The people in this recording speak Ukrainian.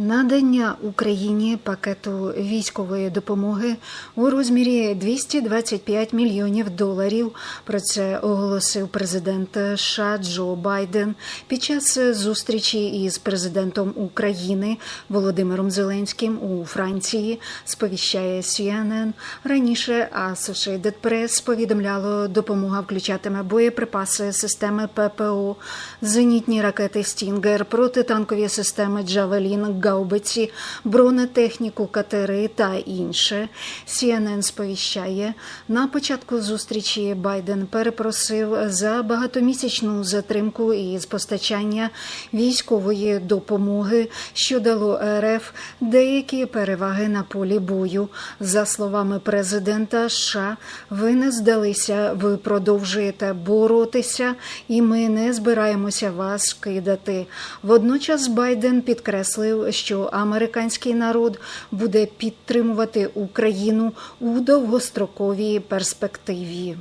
Надання Україні пакету військової допомоги у розмірі 225 мільйонів доларів. Про це оголосив президент США Джо Байден під час зустрічі із президентом України Володимиром Зеленським у Франції. Сповіщає CNN. Раніше Associated Press повідомляло, допомога включатиме боєприпаси системи ППО, зенітні ракети Стінгер, протитанкові системи Джавелін, гаубиці, бронетехніку, катери та інше. CNN сповіщає на початку зустрічі Байден перепросив за багатомісячну затримку із постачання військової допомоги, що дало РФ деякі переваги на полі бою. За словами президента США, ви не здалися, ви продовжуєте боротися, і ми не збираємося вас кидати. Водночас Байден підкреслив, що американський народ буде підтримувати Україну у довгостроковій перспективі.